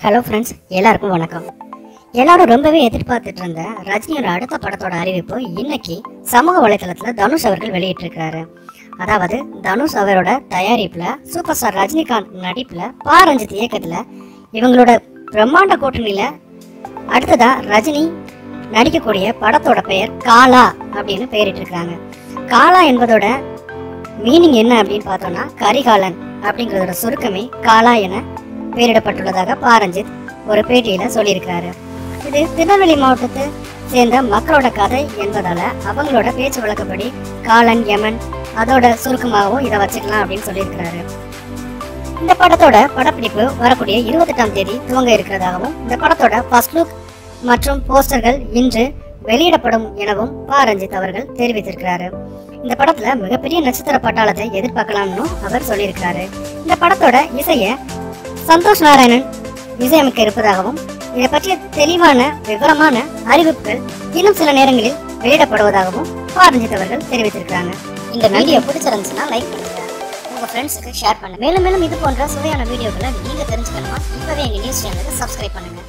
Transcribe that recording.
Hello friends எல்லாருக்கும் வணக்கம். எல்லாரும் ரொம்பவே எதிர்பார்த்துட்டு இருந்த ரஜினியோட அடுத்த படத்தோட அறிவிப்பு இன்னைக்கு சமூக வலைதளத்தில் தனுஷ் அவர்கள் வெளியிட்டிருக்கிறாரு அதாவது தனுஷ் அவரோட தயாரிப்பில் சூப்பர் ஸ்டார் ரஜினிகாந்த் நடிப்பில் பா ரஞ்சித் இயக்கத்தில் இவங்களோட பிரம்மாண்ட கூட்டணியில் அடுத்ததா ரஜினி நடிக்கக்கூடிய படத்தோட பெயர் காலா அப்படின்னு பெயரிட்டிருக்காங்க. காலா என்பதோட மீனிங் என்ன அப்படின்னு பார்த்தோம்னா கரிகாலன் அப்படிங்கிறதோட சுருக்கமே காலா என பெயரிடப்பட்டுள்ளதாக பாரஞ்சித் ஒரு பேட்டியில சொல்லியிருக்காரு. இது திருநெல்வேலி மாவட்டத்தை சேர்ந்த மக்களோட கதை என்பதால அவங்களோட பேச்சு வழக்கப்படி காலன் யமன் அதோட சுருக்கமாகவும் இதை வச்சுக்கலாம் அப்படின்னு சொல்லியிருக்கிறாரு. இந்த படத்தோட படப்பிடிப்பு வரக்கூடிய இருபத்தெட்டாம் தேதி துவங்க இருக்கிறதாகவும் இந்த படத்தோட ஃபர்ஸ்ட் லுக் மற்றும் போஸ்டர்கள் இன்று வெளியிடப்படும் எனவும் பா ரஞ்சித் அவர்கள் தெரிவித்திருக்கிறாரு. இந்த படத்துல மிகப்பெரிய நட்சத்திர பட்டாளத்தை எதிர்பார்க்கலாம்னு அவர் சொல்லியிருக்கிறாரு. இந்த படத்தோட இசையை சந்தோஷ் நாராயணன் இசையமைக்க இருப்பதாகவும் இதை பற்றிய தெளிவான விவரமான அறிவிப்புகள் இன்னும் சில நேரங்களில் வெளியிடப்படுவதாகவும் பாரஞ்சித் அவர்கள் தெரிவித்திருக்கிறாங்க. இந்த வீடியோ பிடிச்சிருந்துச்சுன்னா லைக் பண்ணுங்க. உங்க ஃப்ரெண்ட்ஸுக்கு ஷேர் பண்ணுங்க. மேலும் மேலும் இது போன்ற சுவையான வீடியோக்களை நீங்க தெரிஞ்சுக்கணுமா இப்பவே எங்க நியூஸ் சேனலுக்கு சப்ஸ்கிரைப் பண்ணுங்க.